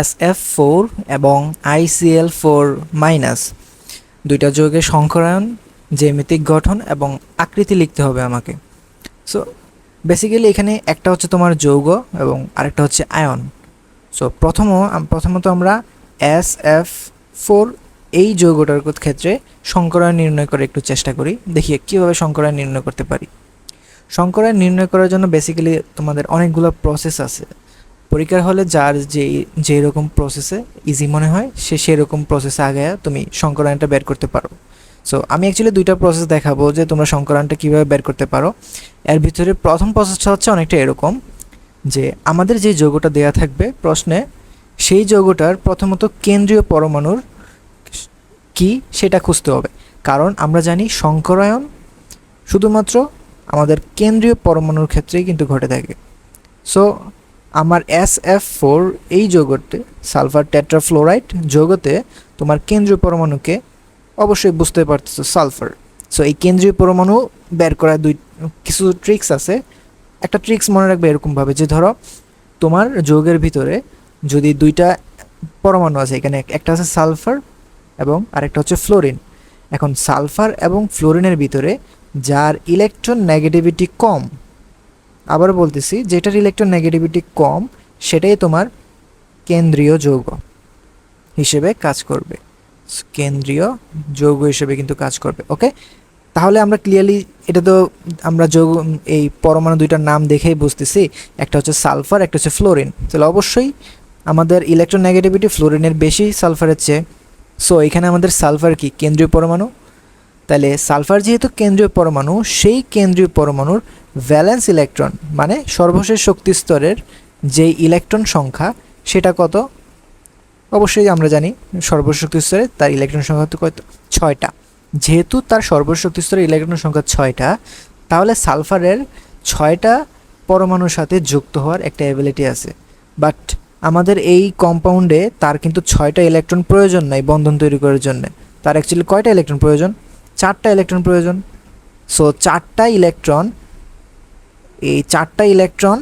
S F four এবং ICL four minus দুইটা যৌগের সংকরায়ন, জ্যামিতিক গঠন এবং আকৃতি লিখতে হবে আমাকে। সো বেসিক্যালি এখানে একটা হচ্ছে তোমার যৌগ এবং আরেকটা হচ্ছে আয়ন। সো প্রথম প্রথমত আমরা এস এফ ফোর এই যৌগটার ক্ষেত্রে সংকরায়ন নির্ণয় করে একটু চেষ্টা করি, দেখি কীভাবে সংকরায়ন নির্ণয় করতে পারি। সংকরায়ন নির্ণয় করার জন্য বেসিক্যালি তোমাদের অনেকগুলো প্রসেস আছে। পরীক্ষার হলে যার যে যেই রকম প্রসেসে ইজি মনে হয়, সে সেরকম প্রসেসে আগে তুমি সংকরায়নটা বের করতে পারো। সো আমি অ্যাকচুয়ালি দুইটা প্রসেস দেখাবো যে তোমরা সংকরায়নটা কীভাবে বের করতে পারো। এর ভিতরে প্রথম প্রসেসটা হচ্ছে অনেকটা এরকম যে, আমাদের যে যৌগটা দেয়া থাকবে প্রশ্নে, সেই যৌগটার প্রথমত কেন্দ্রীয় পরমাণুর কি সেটা খুঁজতে হবে। কারণ আমরা জানি সংকরায়ন শুধুমাত্র আমাদের কেন্দ্রীয় পরমাণুর ক্ষেত্রেই কিন্তু ঘটে থাকে। সো আমার এস এফ ফোর এই যৌগতে সালফার টেট্রাফ্লোরাইড যৌগতে তোমার কেন্দ্রীয় পরমাণুকে অবশ্যই বুঝতে পারতেছো, সালফার। সো এই কেন্দ্রীয় পরমাণু বের করার দুই, কিছু ট্রিক্স আছে। একটা ট্রিক্স মনে রাখবে এরকমভাবে যে, ধরো, তোমার যৌগের ভিতরে যদি দুইটা পরমাণু আছে, এখানে একটা আছে সালফার এবং আরেকটা হচ্ছে ফ্লোরিন। এখন সালফার এবং ফ্লোরিনের ভিতরে যার ইলেকট্রন নেগেটিভিটি কম আবার বলতেছি, যেটার ইলেকট্রন নেগেটিভিটি কম, সেটাই তোমার কেন্দ্রীয় যৌগ হিসেবে কাজ করবে। কেন্দ্রীয় যৌগ হিসেবে কিন্তু কাজ করবে, ওকে? তাহলে আমরা ক্লিয়ারলি এটা তো আমরা যৌগ, এই পরমাণু দুইটার নাম দেখেই বুঝতেছি, একটা হচ্ছে সালফার, একটা হচ্ছে ফ্লোরিন। তাহলে অবশ্যই আমাদের ইলেকট্রন নেগেটিভিটি ফ্লোরিনের বেশি সালফারের চেয়ে সো এখানে আমাদের সালফার কি? কেন্দ্রীয় পরমাণু। তাহলে সালফার যেহেতু কেন্দ্রীয় পরমাণু, সেই কেন্দ্রীয় পরমাণুর ভ্যালেন্স ইলেকট্রন মানে সর্বশেষ শক্তি স্তরের যে ইলেকট্রন সংখ্যা, সেটা কত? অবশ্যই আমরা জানি সর্বশক্তি স্তরে তার ইলেকট্রন সংখ্যা কত? ছয়টা। যেহেতু তার সর্বশক্তি স্তরে ইলেকট্রন সংখ্যা ছয়টা, তাহলে সালফারের ছয়টা পরমাণুর সাথে যুক্ত হওয়ার একটা অ্যাবিলিটি আছে। বাট আমাদের এই কম্পাউন্ডে তার কিন্তু ছয়টা ইলেকট্রন প্রয়োজন নাই বন্ধন তৈরি করার জন্য। তার অ্যাকচুয়ালি কয়টা ইলেকট্রন প্রয়োজন? চারটা ইলেকট্রন প্রয়োজন। সো চারটা ইলেকট্রন এই চারটা ইলেকট্রন,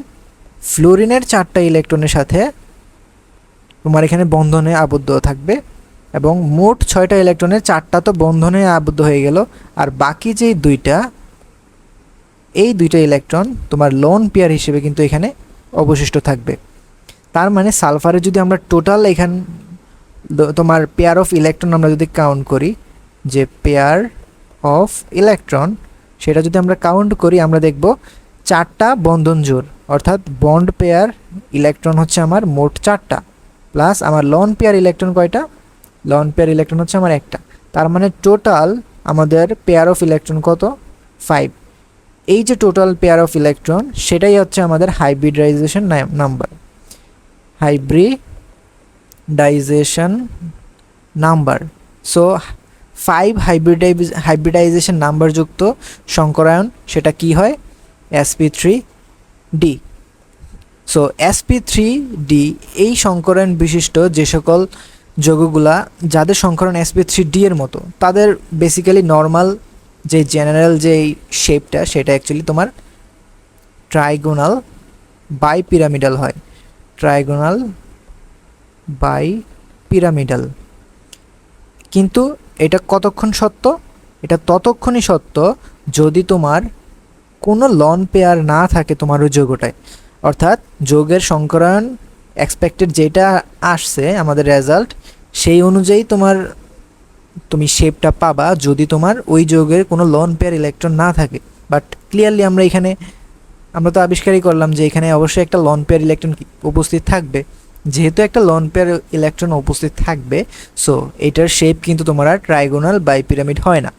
ফ্লোরিনের চারটা ইলেকট্রনের সাথে তোমার এখানে বন্ধনে আবদ্ধ থাকবে এবং মোট ছয়টা ইলেকট্রনের চারটা তো বন্ধনে আবদ্ধ হয়ে গেল। আর বাকি যেই দুইটা, এই দুইটা ইলেকট্রন তোমার লোন পেয়ার হিসেবে কিন্তু এখানে অবশিষ্ট থাকবে। তার মানে সালফারে যদি আমরা টোটাল এখান তোমার পেয়ার অফ ইলেকট্রন আমরা যদি কাউন্ট করি, যে পেয়ার অফ ইলেকট্রন সেটা যদি আমরা কাউন্ট করি, আমরা দেখব চারটা বন্ধন জোর অর্থাৎ বন্ড পেয়ার ইলেকট্রন হচ্ছে আমার মোট চারটা প্লাস আমার লন পেয়ার ইলেকট্রন কয়টা? লন পেয়ার ইলেকট্রন হচ্ছে আমার একটা, তার মানে টোটাল আমাদের পেয়ার অফ ইলেকট্রন কত? ফাইভ এই যে টোটাল পেয়ার অফ ইলেকট্রন সেটাই হচ্ছে আমাদের hybridization number hybridization number so five hybridize hybridization number যুক্ত সংকরায়ন, সেটা কি হয়? S p three d so s p three d এই সংকরণ বিশিষ্ট যে সকল যৌগগুলা, যাদের সংকরণ এসপি থ্রি ডি এর মতো, তাদের বেসিক্যালি নর্মাল যে জেনারেল যে শেপটা সেটা অ্যাকচুয়ালি তোমার ট্রাইগোনাল বাই পিরামিডাল হয়। ট্রাইগোনাল বাই পিরামিডাল কিন্তু এটা কতক্ষণ সত্য? এটা ততক্ষণই সত্য যদি তোমার কোনো লন পেয়ার না থাকে তোমার ওই যোগটায়। অর্থাৎ যোগের সংকরণ এক্সপেক্টেড যেটা আসছে আমাদের রেজাল্ট সেই অনুযায়ী তোমার তুমি শেপটা পাবা যদি তোমার ওই যোগের কোনো লন পেয়ার ইলেকট্রন না থাকে। বাট ক্লিয়ারলি আমরা এখানে, আমরা তো আবিষ্কারই করলাম যে এখানে অবশ্যই একটা লন পেয়ার ইলেকট্রন উপস্থিত থাকবে। যেহেতু একটা লন পেয়ার ইলেকট্রন উপস্থিত থাকবে সো এটার শেপ কিন্তু তোমার আর ট্রাইগোনাল বাই পিরামিড হয় না।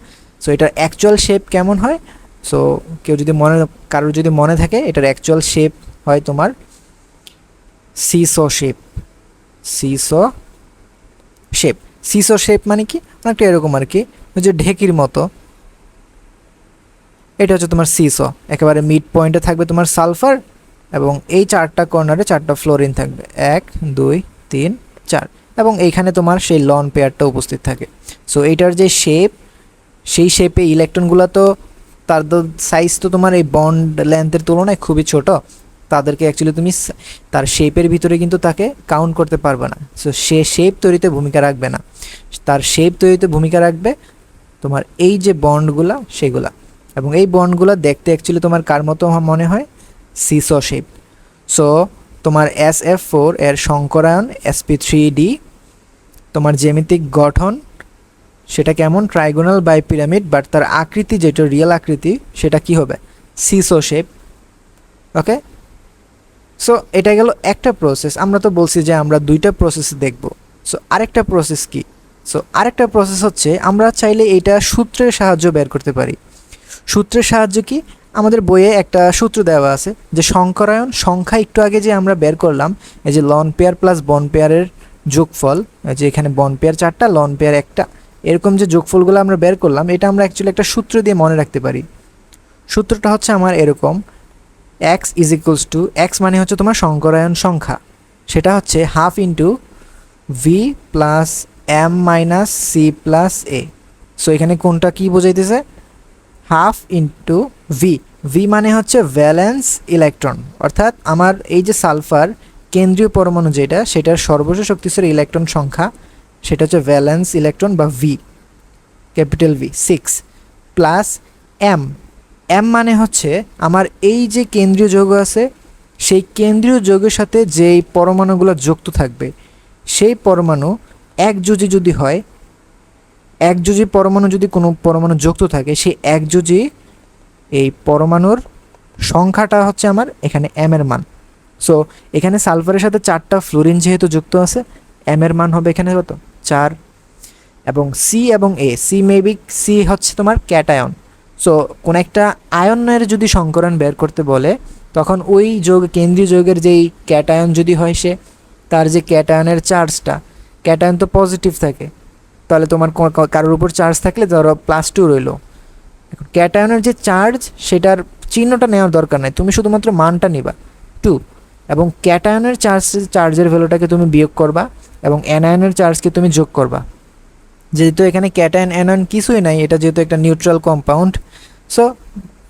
সো এটার অ্যাকচুয়াল শেপ কেমন হয়? সো কেউ যদি মনে, কারোর যদি মনে থাকে, এটার অ্যাকচুয়াল শেপ হয় তোমার seesaw shape seesaw shape seesaw shape মানে কি? অনেকটা এরকম আর কি। ওই যে ঢেকির মতো। এটা হচ্ছে তোমার সিসো একেবারে মিড পয়েন্টে থাকবে তোমার সালফার এবং এই চারটা কর্নারে চারটা ফ্লোরিন থাকবে। এক, দুই, তিন, চার। এবং এইখানে তোমার সেই লন পেয়ারটা উপস্থিত থাকে। সো এইটার যে শেপ সেই শেপে ইলেকট্রনগুলো তো তার তো সাইজ তো তোমার এই বন্ড লেন্থের তুলনায় খুবই ছোট। তাদেরকে অ্যাকচুয়ালি তুমি তার শেপের ভিতরে কিন্তু তাকে কাউন্ট করতে পারবে না। সো সে শেপ তৈরিতে ভূমিকা রাখবে না। তার শেপ তৈরিতে ভূমিকা রাখবে তোমার এই যে বন্ডগুলা সেগুলা। এবং এই বন্ডগুলো দেখতে অ্যাকচুয়ালি তোমার কার মতো মনে হয়? সিসো শেপ সো তোমার এস এফ ফোর এর সংকরায়ন এসপি থ্রি ডি তোমার জ্যামিতিক গঠন সেটা কেমন ট্রাইগোনাল বাই পিরামিড বাট তার আকৃতি যেটা রিয়েল আকৃতি, সেটা কি হবে? সিসো শেপ ওকে সো এটা গেল একটা প্রসেস আমরা তো বলছি যে আমরা দুইটা প্রসেস দেখব। সো আরেকটা প্রসেস কি? সো আরেকটা প্রসেস হচ্ছে আমরা চাইলে এটা সূত্রের সাহায্য বের করতে পারি। সূত্রের সাহায্য কি? আমাদের বইয়ে একটা সূত্র দেওয়া আছে যে সংকরায়ন, সংখ্যা একটু আগে যে আমরা বের করলাম, এই যে লন পেয়ার প্লাস বন পেয়ারের যোগফল যে এখানে বন পেয়ার চারটা লন পেয়ার একটা। এরকম যে যোগফলগুলো আমরা বের করলাম, এটা আমরা অ্যাকচুয়ালি একটা সূত্র দিয়ে মনে রাখতে পারি। সূত্রটা হচ্ছে আমার এরকম x is equals to x মানে হচ্ছে তোমার সংকরায়ন সংখ্যা। সেটা হচ্ছে half into v plus m minus c plus a so এখানে কোনটা কি বোঝাইতেছে? হাফ ইন্টু ভি ভি মানে হচ্ছে ভ্যালেন্স ইলেকট্রন অর্থাৎ আমার এই যে সালফার কেন্দ্রীয় পরমাণু যেটা, সেটার সর্বশেষ শক্তিস্তর ইলেকট্রন সংখ্যা। সেটা হচ্ছে ভ্যালেন্স ইলেকট্রন বা v capital v six plus m m মানে হচ্ছে আমার এই যে কেন্দ্রীয় যৌগ আছে, সেই কেন্দ্রীয় যৌগের সাথে যেই পরমাণুগুলো যুক্ত থাকবে, সেই পরমাণু এক যোজি যদি হয়, এক যোজি পরমাণু যদি কোনো পরমাণু যুক্ত থাকে, সেই এক যোজি এই পরমাণুর সংখ্যাটা হচ্ছে আমার এখানে এম এর মান। সো এখানে সালফারের সাথে চারটা ফ্লোরিন যেহেতু যুক্ত আছে এম এর মান হবে এখানে কত? চার। এবং সি এবং এ সি মেবি সি হচ্ছে তোমার ক্যাটায়ন সো কোন একটা আয়নের যদি সংকরণ বের করতে বলে, তখন ওই যোগ, কেন্দ্রীয় যোগের যেই ক্যাটায়ন যদি হয় সে, তার যে ক্যাটায়নের চার্জটা ক্যাটায়ন তো পজিটিভ থাকে। তাহলে তোমার কারোর উপর চার্জ থাকলে ধরো প্লাস টু রইল। ক্যাটায়নের যে চার্জ সেটার চিহ্নটা নেওয়ার দরকার নাই। তুমি শুধুমাত্র মানটা নিবা। টু এবং ক্যাটায়নের চার্জ চার্জের ভ্যালুটাকে তুমি বিয়োগ করবা এবং অ্যানায়নের চার্জকে তুমি যোগ করবা। যেহেতু এখানে ক্যাটায়ন অ্যানায়ন কিছুই নাই, এটা যেহেতু একটা নিউট্রাল কম্পাউন্ড সো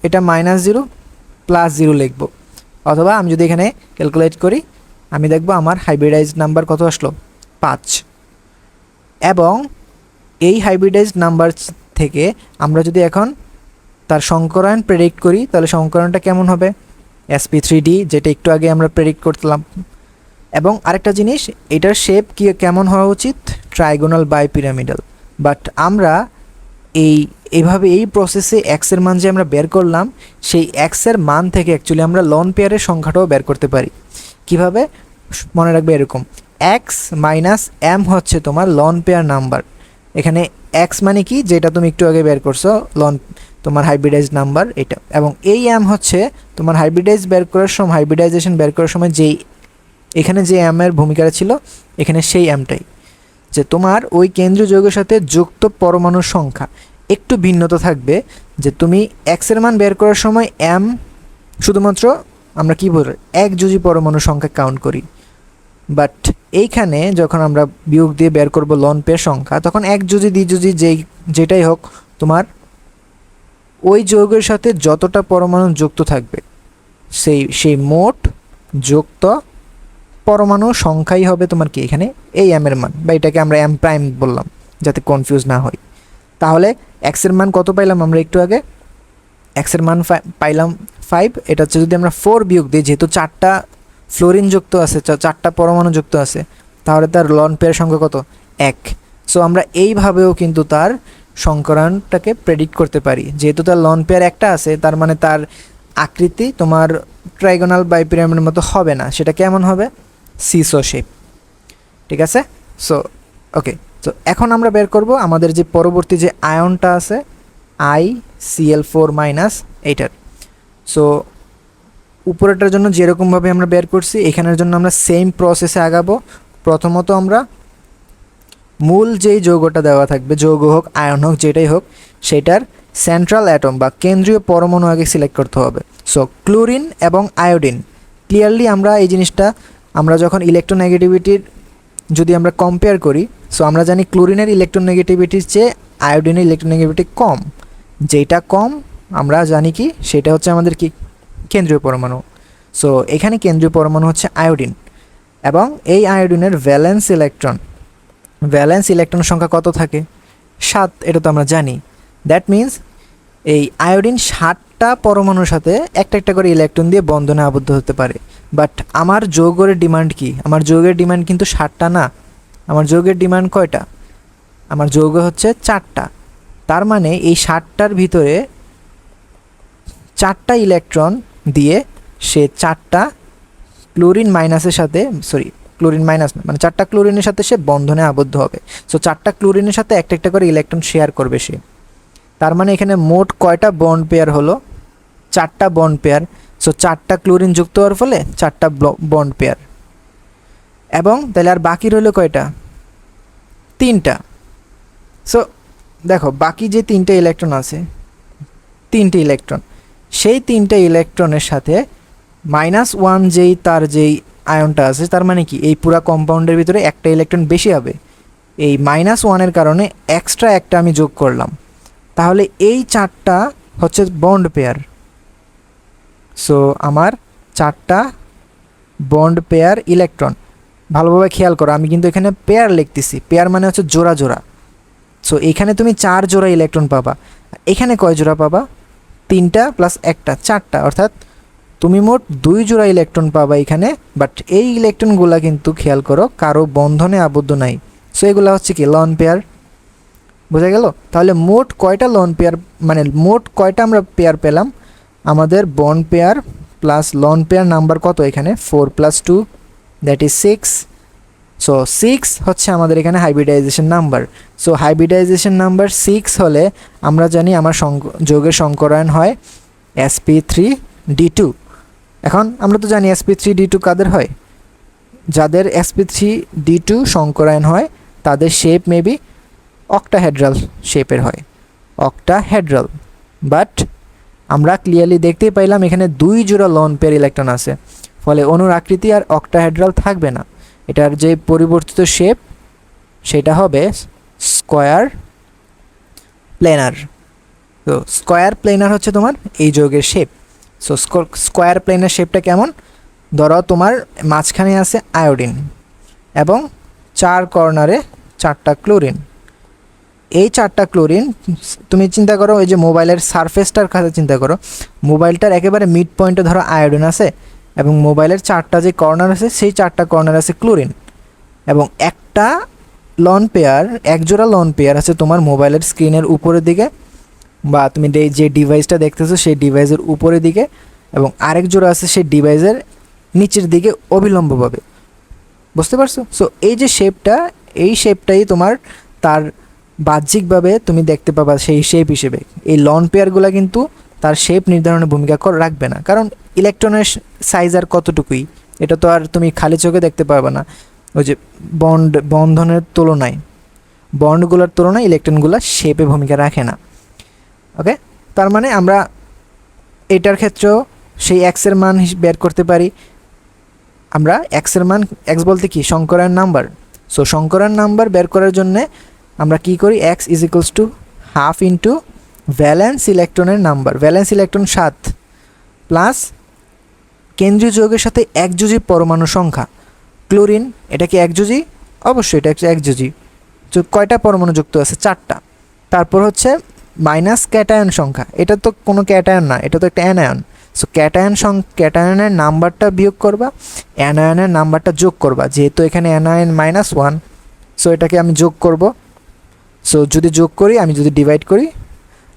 এটা মাইনাস জিরো প্লাস জিরো লিখব। অথবা আমি যদি এখানে ক্যালকুলেট করি, আমি দেখব আমার হাইব্রিডাইজড নাম্বার কত আসলো? পাঁচ। এবং এই হাইব্রিডাইজড নাম্বার থেকে আমরা যদি এখন তার সংকরায়ন প্রেডিক্ট করি, তাহলে সংকরণটা কেমন হবে? এসপি থ্রি ডি যেটা একটু আগে আমরা প্রেডিক্ট করতাম। এবং আরেকটা জিনিস, এটার শেপ কি, কেমন হওয়া উচিত? ট্রাইগোনাল বাই পিরামিডাল বাট আমরা এই এইভাবে এই প্রসেসে এক্সের মান যে আমরা বের করলাম, সেই এক্সের মান থেকে অ্যাকচুয়ালি আমরা লন পেয়ারের সংখ্যাটাও বের করতে পারি। কীভাবে? মনে রাখবে এরকম। এক্স মাইনাস এম হচ্ছে তোমার লন পেয়ার নাম্বার এখানে এক্স মানে কি, যেটা তুমি একটু আগে বের করছ লন তোমার হাইব্রিডাইজ নাম্বার এটা। এবং এই অ্যাম হচ্ছে তোমার হাইব্রিডাইজ বের করার সময় হাইব্রিডাইজেশন বের করার সময় যেই, এখানে যে অ্যামের ভূমিকাটা ছিল, এখানে সেই অ্যামটাই যে তোমার ওই কেন্দ্রীয় যৌগের সাথে যুক্ত পরমাণুর সংখ্যা একটু ভিন্নতা থাকবে, যে তুমি এক্সের মান বের করার সময় অ্যাম শুধুমাত্র আমরা কি বলি এক যোজি পরমাণু সংখ্যা কাউন্ট করি। বাট এইখানে যখন আমরা বিয়োগ দিয়ে বের করব লন পের সংখ্যা, তখন এক যোজি দ্বি যোজি যেই, যেটাই হোক, তোমার ওই যৌগের সাথে যতটা পরমাণু যুক্ত থাকবে, সেই সেই মোট যুক্ত পরমাণু সংখ্যাই হবে তোমার কি এখানে? এই এম এর মান, বা এটাকে আমরা এম প্রাইম বললাম, যাতে কনফিউজ না হয়। তাহলে এক্সের মান কত পাইলাম আমরা একটু আগে? এক্সের মান ফাই- পাইলাম ফাইভ এটা হচ্ছে যদি আমরা ফোর বিয়োগ দিই, যেহেতু চারটা ফ্লোরিন যুক্ত আছে চারটা পরমাণু যুক্ত আছে, তাহলে তার লন পেয়ার সংখ্যা কত? এক। সো আমরা এইভাবেও কিন্তু তার সংকরণটাকে প্রেডিক্ট করতে পারি। যেহেতু তার লন পেয়ার একটা আছে, তার মানে তার আকৃতি তোমার ট্রাইগোনাল বাই পিরামিডের মতো হবে না। সেটা কেমন হবে? সিসো শেপ ঠিক আছে? সো ওকে তো এখন আমরা বের করব আমাদের যে পরবর্তী যে আয়নটা আছে I C L four minus এইটার সো উপরেটার জন্য যেরকমভাবে আমরা বের করছি, এখানের জন্য আমরা সেম প্রসেসে আগাবো। প্রথমত আমরা মূল যেই যৌগটা দেওয়া থাকবে, যৌগ হোক, আয়ন হোক, যেটাই হোক, সেটার সেন্ট্রাল অ্যাটম বা কেন্দ্রীয় পরমাণু আগে সিলেক্ট করতে হবে। সো ক্লোরিন এবং আয়োডিন ক্লিয়ারলি আমরা এই জিনিসটা, আমরা যখন ইলেকট্রোনেগেটিভিটির যদি আমরা কম্পেয়ার করি সো আমরা জানি ক্লোরিনের ইলেকট্রোনেগেটিভিটির চেয়ে আয়োডিনের ইলেকট্রোনেগেটিভিটি কম। যেটা কম, আমরা জানি কি, সেটা হচ্ছে আমাদের কি? কেন্দ্রীয় পরমাণু। সো এখানে কেন্দ্রীয় পরমাণু হচ্ছে আয়োডিন এবং এই আয়োডিনের ভ্যালেন্স ইলেকট্রন ভ্যালেন্স ইলেকট্রন সংখ্যা কত থাকে? সাত, এটা তো আমরা জানি। দ্যাট মিন্স এই আয়োডিন ষাটটা পরমাণুর সাথে একটা একটা করে ইলেকট্রন দিয়ে বন্ধনে আবদ্ধ হতে পারে। বাট আমার যৌগের ডিমান্ড কি? আমার যৌগের ডিমান্ড কিন্তু ষাটটা না। আমার যৌগের ডিমান্ড কয়টা? আমার যৌগ হচ্ছে চারটা। তার মানে এই ষাটটার ভিতরে চারটা ইলেকট্রন দিয়ে সে চারটা ক্লোরিন মাইনাসের সাথে সরি ক্লোরিন মাইনাস মানে চারটা ক্লোরিনের সাথে সে বন্ধনে আবদ্ধ হবে। সো চারটা ক্লোরিনের সাথে একটা একটা করে ইলেকট্রন শেয়ার করবে সে। তার মানে এখানে মোট কয়টা বন্ড পেয়ার হলো? চারটা বন্ড পেয়ার সো চারটা ক্লোরিন যুক্ত হওয়ার ফলে চারটা বন্ড পেয়ার এবং তাহলে আর বাকি রইল কয়টা? তিনটা। সো দেখো, বাকি যে তিনটে ইলেকট্রন আছে, তিনটে ইলেকট্রন সেই তিনটে ইলেকট্রনের সাথে মাইনাস ওয়ান যেই, তার যেই আয়নটা আছে, তার মানে কি? এই পুরা কম্পাউন্ডের ভিতরে একটা ইলেকট্রন বেশি হবে। এই মাইনাস ওয়ানের কারণে এক্সট্রা একটা আমি যোগ করলাম। তাহলে এই চারটা হচ্ছে বন্ড পেয়ার সো আমার চারটা বন্ড পেয়ার ইলেকট্রন ভালোভাবে খেয়াল করো, আমি কিন্তু এখানে পেয়ার লিখতেছি। পেয়ার মানে হচ্ছে জোড়া জোড়া। সো এখানে তুমি চার জোড়া ইলেকট্রন পাবা। এখানে কয় জোড়া পাবা? তিনটা প্লাস একটা, চারটা, অর্থাৎ তুমি মোট দুই জোড়া ইলেকট্রন পাবা এখানে বাট এই ইলেকট্রনগুলা কিন্তু খেয়াল করো, কারও বন্ধনে আবদ্ধ নাই। সো এগুলো হচ্ছে কি লন পেয়ার বোঝা গেল? তাহলে মোট কয়টা লন পেয়ার মানে মোট কয়টা আমরা পেয়ার পেলাম? আমাদের bond pair plus lone pair number কত এখানে? Four plus two that is six so six হচ্ছে আমাদের এখানে hybridization number so hybridization number six হলে আমরা জানি আমার যৌগের সংকরায়ন হয় এসপি থ্রি ডি টু এখন আমরা তো জানি s p three d two কাদের হয়? যাদের s p three d two সংকরায়ন হয়, তাদের শেপ মেবি অক্টাহেড্রাল শেপের হয়। অক্টাহেড্রাল বাট আমরা ক্লিয়ারলি দেখতেই পাইলাম এখানে দুই জোড়া লন পেয়ার ইলেকট্রন আছে। ফলে অনুর আকৃতি আর অক্টাহেড্রাল থাকবে না। এটার যে পরিবর্তিত শেপ সেটা হবে স্কোয়ার প্লেনার তো স্কোয়ার প্লেনার হচ্ছে তোমার এই যৌগের শেপ সো স্কোয়ার প্লেনের শেপটা কেমন? ধরো তোমার মাঝখানে আছে আয়োডিন এবং চার কর্নারে চারটা ক্লোরিন এই চারটা ক্লোরিন তুমি চিন্তা করো, ওই যে মোবাইলের সারফেসটার কথা চিন্তা করো মোবাইলটার একেবারে মিড পয়েন্টে ধরো আয়োডিন আছে এবং মোবাইলের চারটা যে কর্নার আছে, সেই চারটা কর্নার আছে ক্লোরিন এবং একটা লন পেয়ার একজোড়া লন পেয়ার আছে তোমার মোবাইলের স্ক্রিনের উপরের দিকে বা তুমি যে ডিভাইসটা দেখতেছো সেই ডিভাইসের উপরের দিকে এবং আরেক জোড়া আছে সেই ডিভাইসের নিচের দিকে অবিলম্বভাবে। বুঝতে পারছ? সো এই যে শেপটা এই শেপটাই তোমার তার বাহ্যিকভাবে তুমি দেখতে পাবা সেই শেপ হিসেবে। এই লন পেয়ারগুলো কিন্তু তার শেপ নির্ধারণে ভূমিকা কর, রাখবে না। কারণ ইলেকট্রনের সাইজ আর কতটুকুই? এটা তো আর তুমি খালি চোখে দেখতে পারবে না। ওই যে বন্ড বন্ধনের তুলনায় বন্ডগুলোর তুলনায় ইলেকট্রনগুলো শেপে ভূমিকা রাখে না। ওকে তার মানে আমরা এটার ক্ষেত্রেও সেই এক্সের মান বের করতে পারি। আমরা এক্সের মান এক্স বলতে কি? সংকরায়ন নাম্বার। সো সংকরায়ন নাম্বার বের করার জন্যে আমরা কি করি? X is equals to half into valence ইলেকট্রনের নাম্বার। ভ্যালেন্স ইলেকট্রন সাত প্লাস কেন্দ্রীয় যৌগের সাথে একযোজি পরমাণু সংখ্যা। ক্লোরিন এটা কি একযোজি অবশ্যই, এটা একযোজি তো কয়টা পরমাণু যুক্ত আছে? চারটা। তারপর হচ্ছে মাইনাস ক্যাটায়ন সংখ্যা। এটা তো কোনো ক্যাটায়ন না, এটা তো একটা অ্যানায়ন। সো ক্যাটায়ন সং, ক্যাটায়নের নাম্বারটা বিয়োগ করবা, অ্যানায়নের নাম্বারটা যোগ করবা। যেহেতু এখানে অ্যানায়ন মাইনাস ওয়ান সো এটাকে আমি যোগ করব। সো যদি যোগ করি, আমি যদি ডিভাইড করি,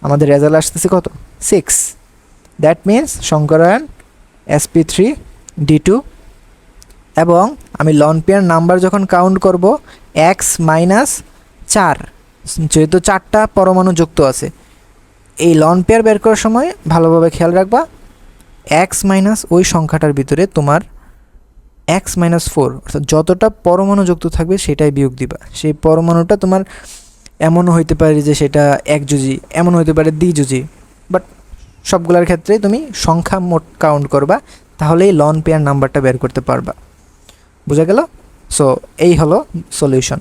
আমাদের রেজাল্ট আসতেছে কত? Six that means শঙ্করায়ন s p three d two এবং আমি লন পেয়ার নাম্বার যখন কাউন্ট করব এক্স মাইনাস চার। যেহেতু চারটা পরমাণু যুক্ত আছে, এই লন পেয়ার বের করার সময় ভালোভাবে খেয়াল রাখবা এক্স মাইনাস ওই সংখ্যাটার ভিতরে তোমার এক্স মাইনাস ফোর অর্থাৎ যতটা পরমাণু যুক্ত থাকবে সেটাই বিয়োগ দিবা। সেই পরমাণুটা তোমার এমনও হইতে পারে যে সেটা এক জুজি এমন হইতে পারে দ্বিজুজি বাট সবগুলোর ক্ষেত্রে তুমি সংখ্যা মোট কাউন্ট করবা, তাহলেই লন পেয়ার নাম্বারটা বের করতে পারবা। বুঝা গেল? সো এই হলো সলিউশন